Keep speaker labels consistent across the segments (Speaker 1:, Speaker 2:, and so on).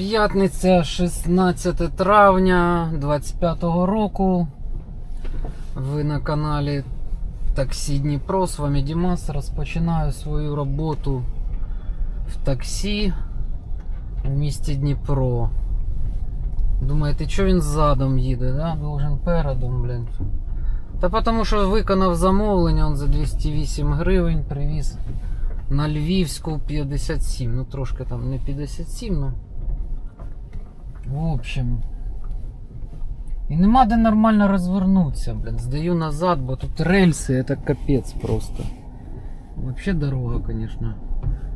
Speaker 1: П'ятниця 16 травня 25-го року. Ви на каналі Таксі Дніпро. З вами Дімас. Розпочинаю свою роботу в таксі в місті Дніпро. Думаєте, що він задом їде, да? Должен передом, блін. Та тому що виконав замовлення, он за 208 гривень привіз на Львівську 57. Ну трошки там не 57, ну. В общем. І нема де нормально розвернутися, блін. Здаю назад, бо тут рельси, це капець просто. Вообще дорога, конечно,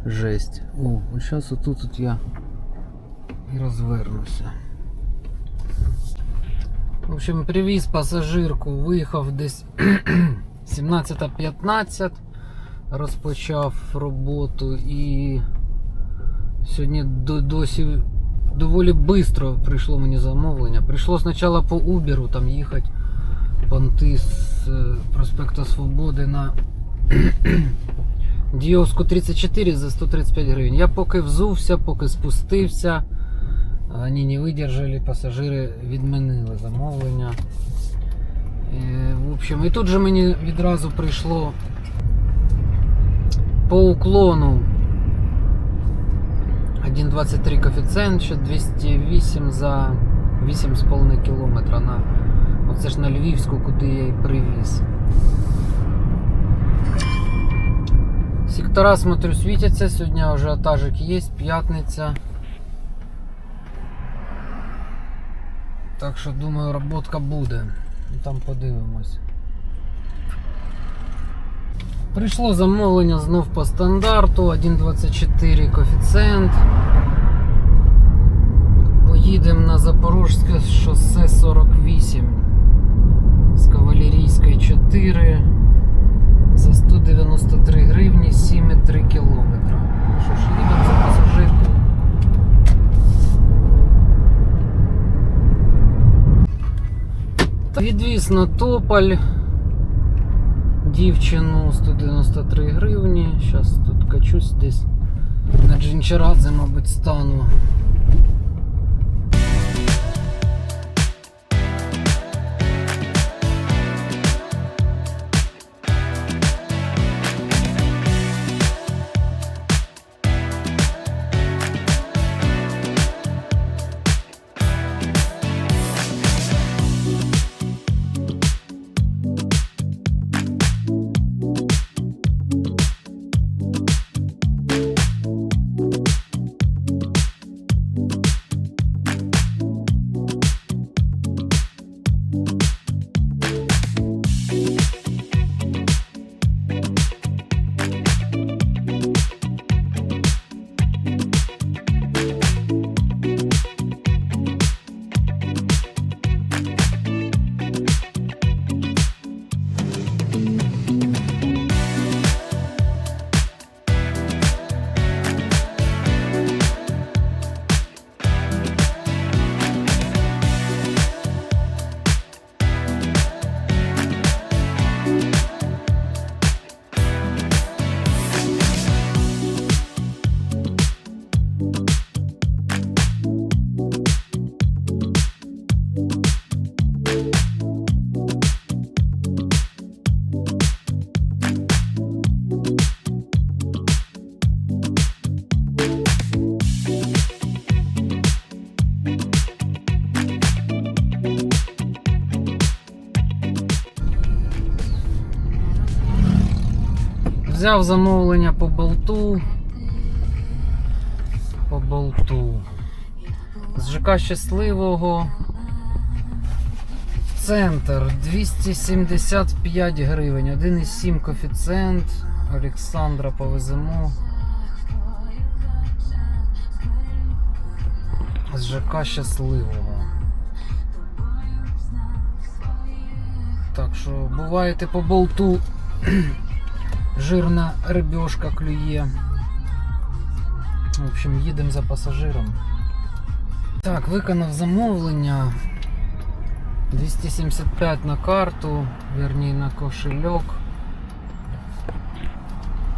Speaker 1: жесть. О, от зараз отут от я і розвернуся. В общем, привіз пасажирку, виїхав десь 17.15, розпочав роботу і сьогодні до, досі доволі швидко прийшло мені замовлення. Прийшло спочатку по Uber, там їхати понти з е, проспекту Свободи на Діовську 34 за 135 гривень. Я поки взувся, поки спустився. Вони не видержали, пасажири відмінили замовлення. Е, В общем, і тут же мені відразу прийшло по уклону 1,23 коефіцієнт, ще 208 за 8,5 кілометра на оце ж на Львівську, куди я і привіз. Сектора, смотрю, світяться. Сьогодні ажіотажик є, п'ятниця. Так що думаю, роботка буде. Ну, Там подивимось. Прийшло замовлення знов по стандарту 1,24 коефіцієнт. Поїдемо на Запорожське шосе 48 з Кавалерійської 4 за 193 гривні 7,3 кілометра. Що ж, їдемо за пасажиркою. Відвіз на Тополь дівчину 193 гривні. Зараз тут качусь десь на Джинчарадзе, мабуть, стану. Взяв замовлення по болту. По болту. З ЖК щасливого. Центр 275 гривень. 1,7 коефіцієнт. Олександра повеземо. З ЖК щасливого. Так що буваєте по болту жирна рибешка клює. В общем, їдемо за пасажиром. Так, виконав замовлення. 275 на карту, верні на кошельок.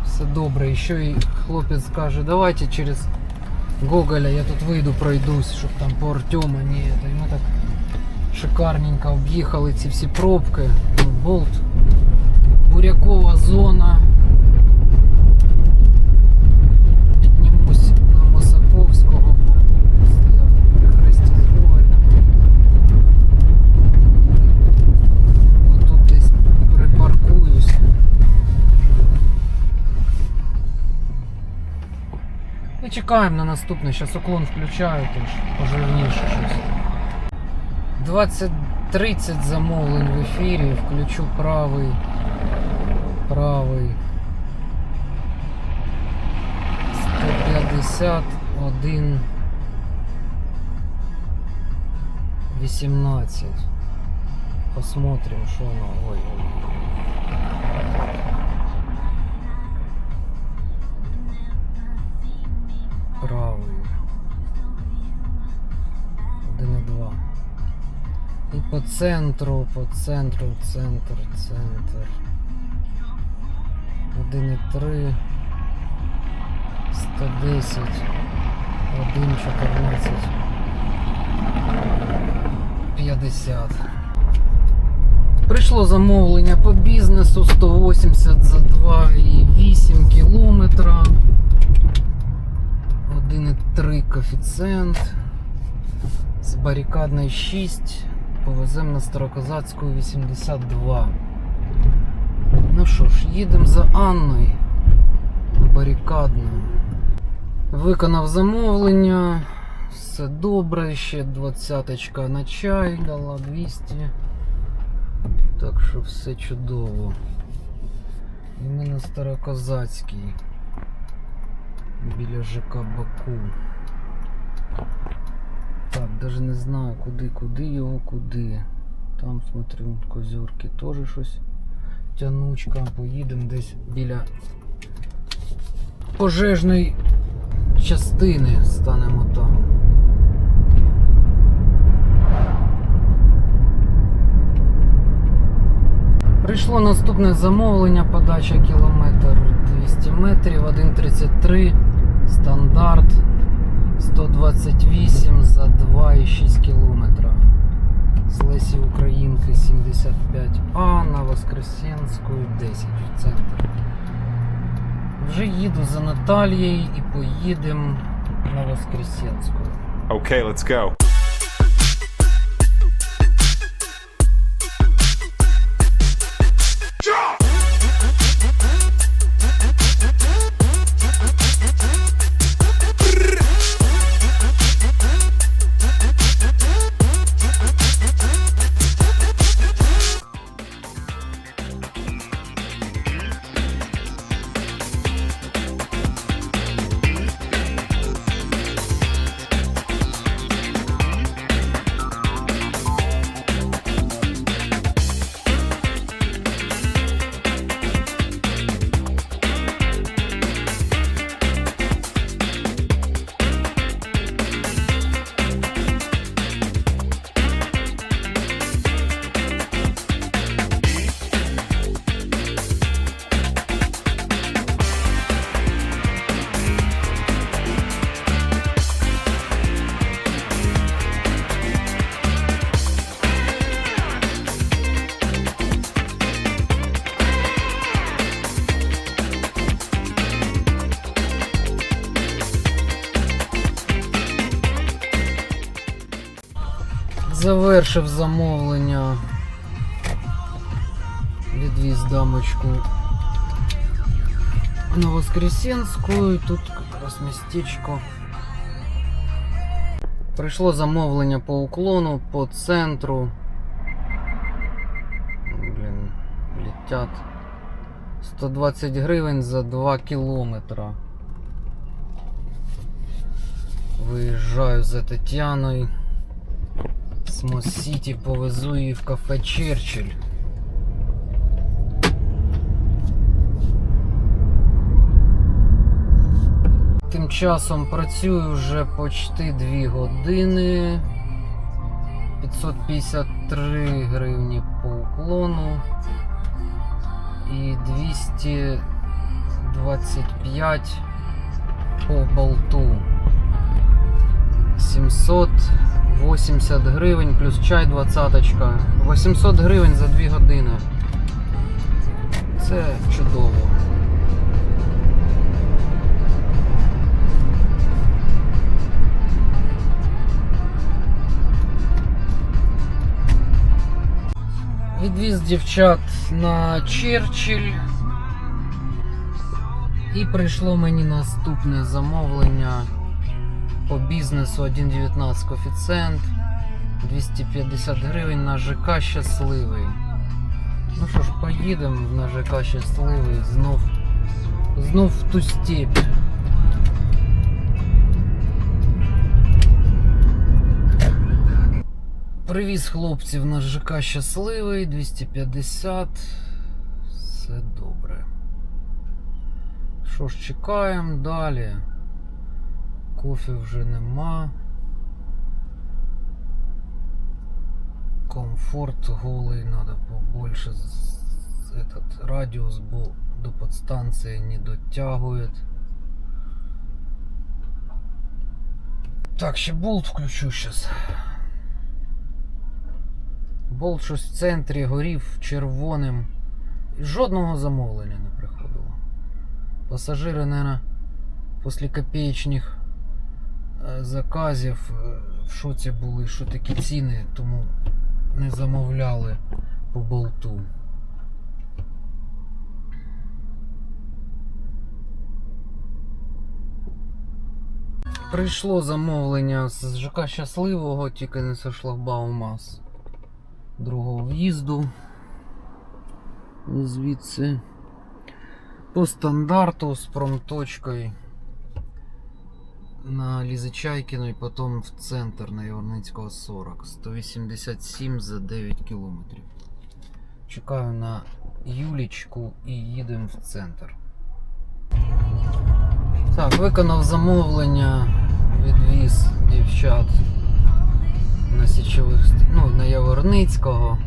Speaker 1: Все добре. І ще й хлопець каже, давайте через Гоголя, я тут вийду, пройдусь, щоб там по Артема, ні, й ми так шикарненько об'їхали ці всі пробки. Ну, Болт, бурякова зона. Піднімусь на Мосаковського, стояв десь припаркуюсь. І чекаємо на наступне. Зараз уклон включаю, тож пожирніше щось. 20-30 замовлень в ефірі. Включу правий. Правий. 151. 18. Посмотрим, что оно. Ой, ой. По центру, по центру, центр, центр. 1,3. 110. 1,14. 50. Прийшло замовлення по бізнесу 180 за 2,8 кілометра. 1,3 коефіцієнт. З барикадної 6 повеземо на Старокозацьку 82. Ну що ж, їдемо за Анною на барикадну. Виконав замовлення. Все добре, ще двадцяточка на чай дала 200. Так що все чудово. І ми на Старокозацькій. Біля ЖК Баку. Так, даже не знаю куди, куди його, куди. Там смотрю, козюрки теж щось. Тянучка. Поїдемо десь біля пожежної частини станемо там. Прийшло наступне замовлення, подача кілометр 200 метрів, 1.33, стандарт 128 за 2,6 кілометра. З Лесі Українки 75А на Воскресенську 10 в центр. Вже їду за Наталією і поїдемо на Воскресенську.
Speaker 2: Okay, let's go.
Speaker 1: Замовлення. Відвіз дамочку на Воскресенську. І тут якраз містечко. Прийшло замовлення по уклону, по центру. Блін, летять. 120 гривень за 2 кілометра. Виїжджаю за Тетяною. З Мос-Сіті повезу її в кафе Черчилль. Тим часом працюю вже почти 2 години. 553 гривні по уклону і 225 по болту. 780 гривень плюс чай 20. 800 гривень за 2 години. Це чудово. Відвіз дівчат на Черчилль. І прийшло мені наступне замовлення по бізнесу 1.19 коефіцієнт 250 гривень на ЖК щасливий. Ну що ж, поїдемо на ЖК щасливий знов, знов в ту степь. Привіз хлопців на ЖК щасливий 250. Все добре. Що ж, чекаємо далі. Кофе вже нема. Комфорт голий, надо побольше этот радиус, бо до подстанции не дотягует. Так, ще болт включу сейчас. Болт щось в центрі горів червоним. І жодного замовлення не приходило. Пасажири, наверное, після копеечних заказів е, в шоці були, що такі ціни, тому не замовляли по болту. Прийшло замовлення з ЖК Щасливого, тільки не со шлагбаума з другого в'їзду. Звідси по стандарту з промточкою на Лізичайкіно і потім в центр на Яворницького 40. 187 за 9 кілометрів. Чекаю на Юлічку і їдемо в центр. Так, виконав замовлення, відвіз дівчат на січових ну, на Яворницького.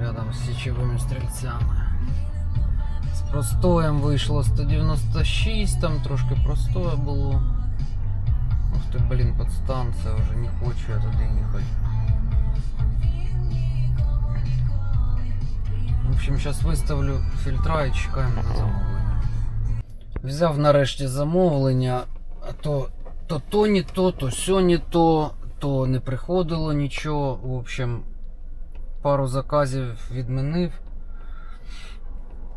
Speaker 1: Рядом з січовими стрільцями. Простоєм вийшло 196, там трошки простоя було. Ух ти, блін, подстанція вже не хочу я туди їхати. В общем, зараз виставлю фільтра і чекаємо на замовлення. Взяв нарешті замовлення, а то то, то не то, то сьо не то, то не приходило нічого. В общем, пару заказів відмінив.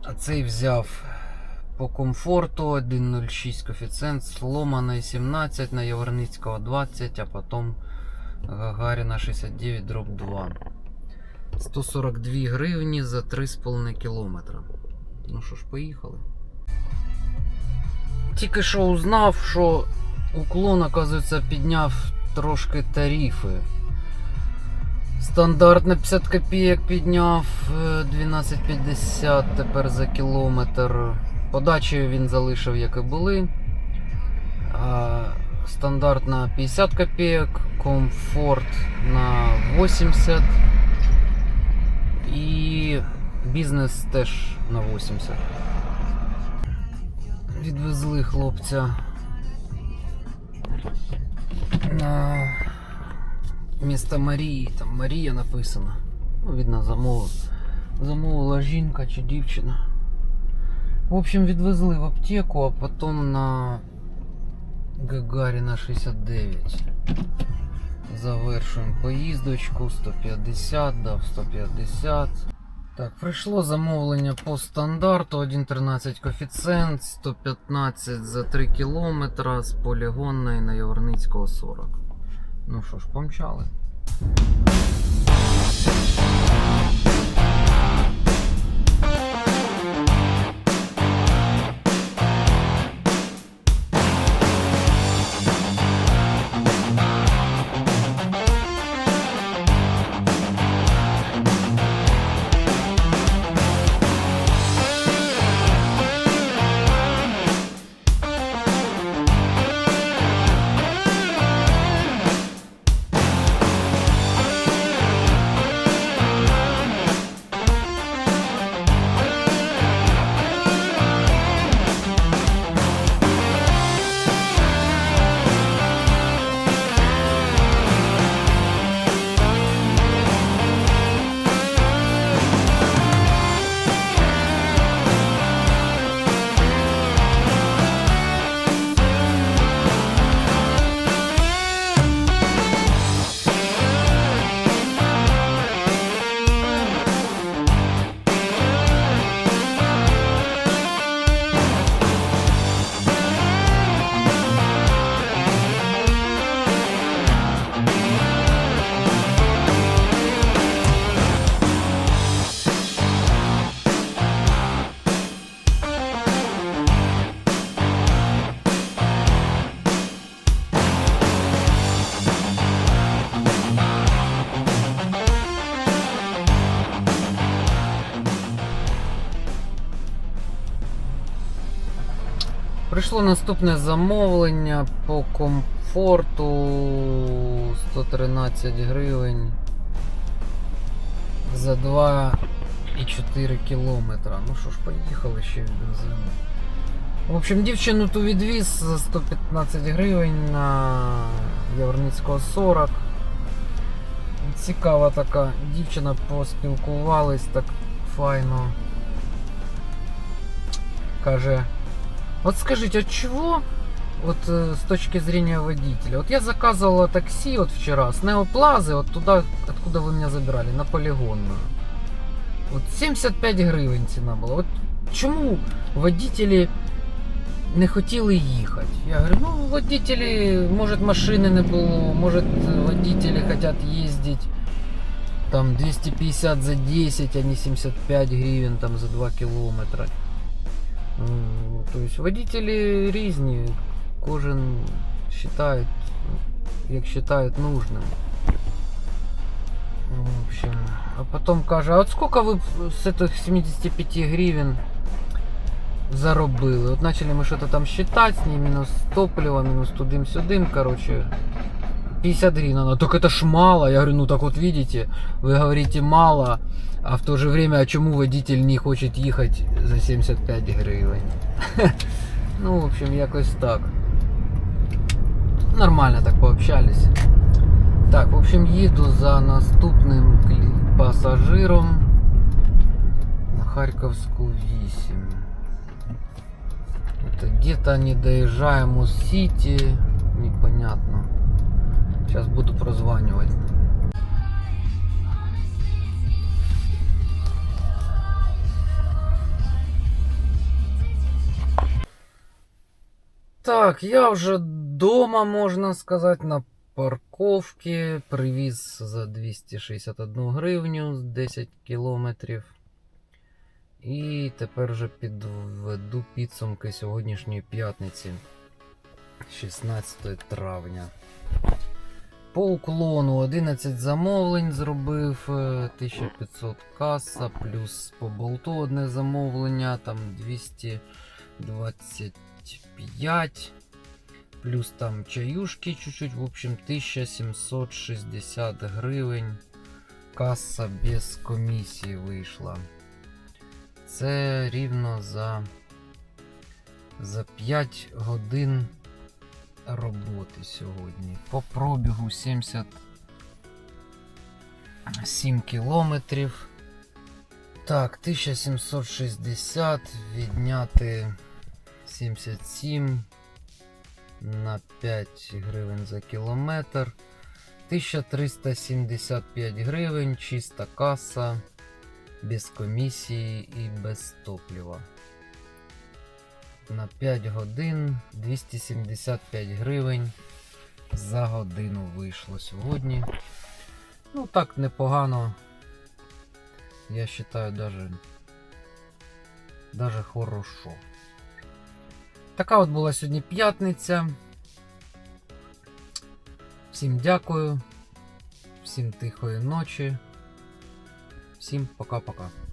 Speaker 1: А цей взяв по комфорту 1.06 коефіцієнт, сломаний 17 на Яворницького 20, а потім Гагаріна 69 дроб 2. 142 гривні за 3,5 кілометра. Ну що ж, поїхали. Тільки що узнав, що уклон, оказується, підняв трошки тарифи. Стандарт на 50 копійок підняв е, 12,50 тепер за кілометр. Подачею він залишив, як і були. Стандарт на 50 копійок, комфорт на 80 і бізнес теж на 80. Відвезли хлопця місто Марії, там Марія написано. Ну, видно, замовила. Замовила жінка чи дівчина. В общем, відвезли в аптеку, а потім на Гагаріна 69. Завершуємо поїздочку 150, дав 150. Так, прийшло замовлення по стандарту 1.13 коефіцієнт, 115 за 3 кілометра з полігонної на Яворницького 40. Ну що ж, помчали. Прийшло наступне замовлення по комфорту 113 гривень за 2,4 кілометра. Ну що ж, поїхали ще в бензину. В общем, дівчину ту відвіз за 115 гривень на Яворницького 40. Цікава така дівчина, поспілкувались так файно. Каже, вот скажите, от чего, вот э, с точки зрения водителя, вот я заказывала такси вот вчера с Неоплазы, вот туда, откуда вы меня забирали, на полигонную. Вот 75 гривень ціна була. От чому водителі не хотіли їхати? Я говорю, ну водителі, може машини не було, може водителі хочуть їздити там 250 за 10, а не 75 гривен там за 2 кілометри. Ну, То есть водителі різні, кожен считает, як считает нужним. В общем, а потом каже, а от сколько ви з цих 75 гривен заробили? От почали ми щось там считать, з ней мінус топливо, мінус тудим-сюдим, короче. 50 гривен, она, так это ж мало. Я говорю, ну так вот видите, вы говорите мало, а в то же время, а чему водитель не хочет ехать за 75 гривень? Ну, в общем, якось так. Нормально так пообщались. Так, в общем, їду за наступним клі- пасажиром на Харьковскую 8. Это где-то не доезжаем у Сити, непонятно. Сейчас буду прозванивать. Так, я вже дома, можна сказати, на парковці. Привіз за 261 гривню з 10 кілометрів. І тепер вже підведу підсумки сьогоднішньої п'ятниці, 16 травня. По уклону 11 замовлень зробив, е, 1500 каса, плюс по болту одне замовлення, там 225, плюс там чаюшки чуть-чуть, в общем 1760 гривень. Каса без комісії вийшла. Це рівно за, за 5 годин роботи сьогодні. По пробігу 77 кілометрів. Так, 1760 відняти 77 на 5 гривень за кілометр. 1375 гривень, чиста каса, без комісії і без топлива. На 5 годин 275 гривень за годину вийшло сьогодні. Ну так непогано. Я вважаю даже, даже хорошо. Така от була сьогодні п'ятниця. Всім дякую. Всім тихої ночі. Всім пока-пока.